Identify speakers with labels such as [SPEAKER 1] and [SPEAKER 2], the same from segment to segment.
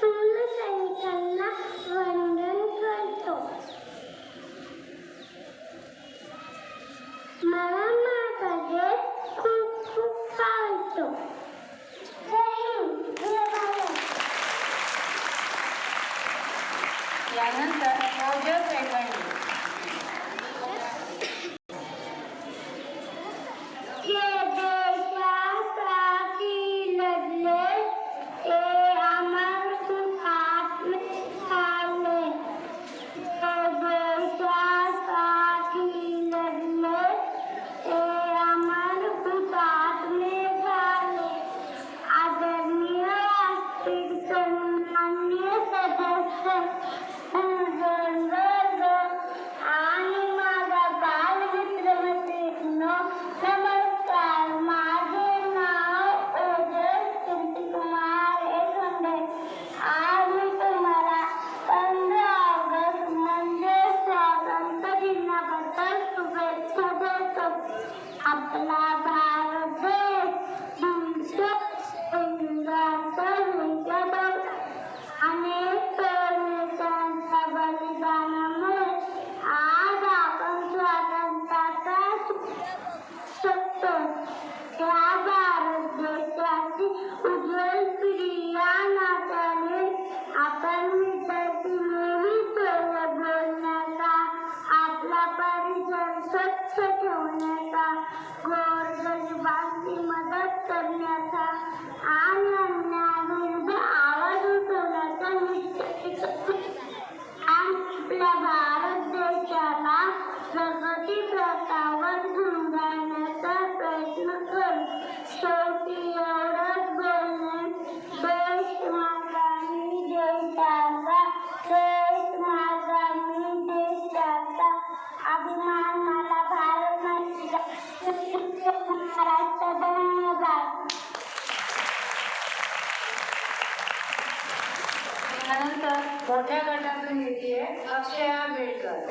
[SPEAKER 1] पूर्ण सैनिकांना वंदन करतो मला महाकादेव खूप खूप
[SPEAKER 2] यानंतर
[SPEAKER 1] मौजव पेटवणी थांबवण्याचा प्रयत्न कर शेवटी एवढंच बोलून बेस्ट मार्गाने देश टाका देश टाका अभिमान मला भारत महाराष्ट्र धन्यवाद
[SPEAKER 2] त्यानंतर मोठ्या गटातून येते अक्षया बेळकर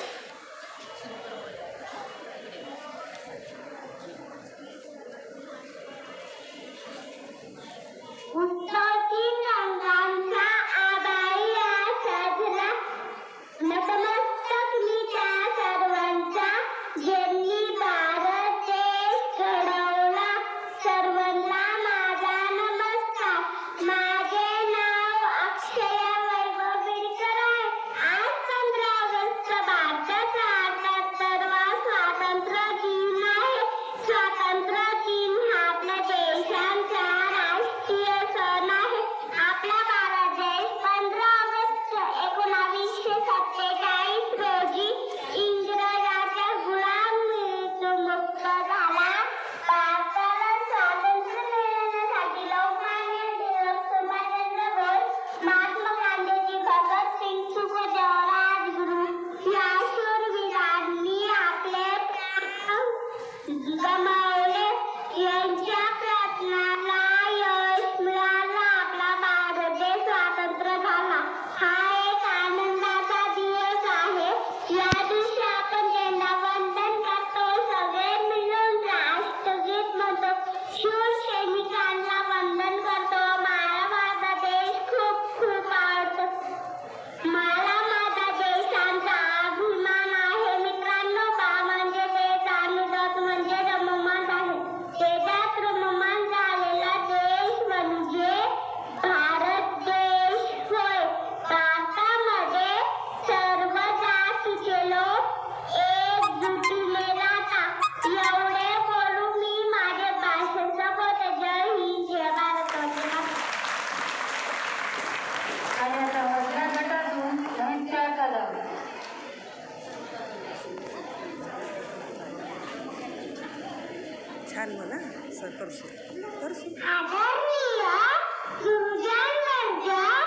[SPEAKER 1] kan
[SPEAKER 2] mana? Saya terus terus. Apa ya sudah ngajak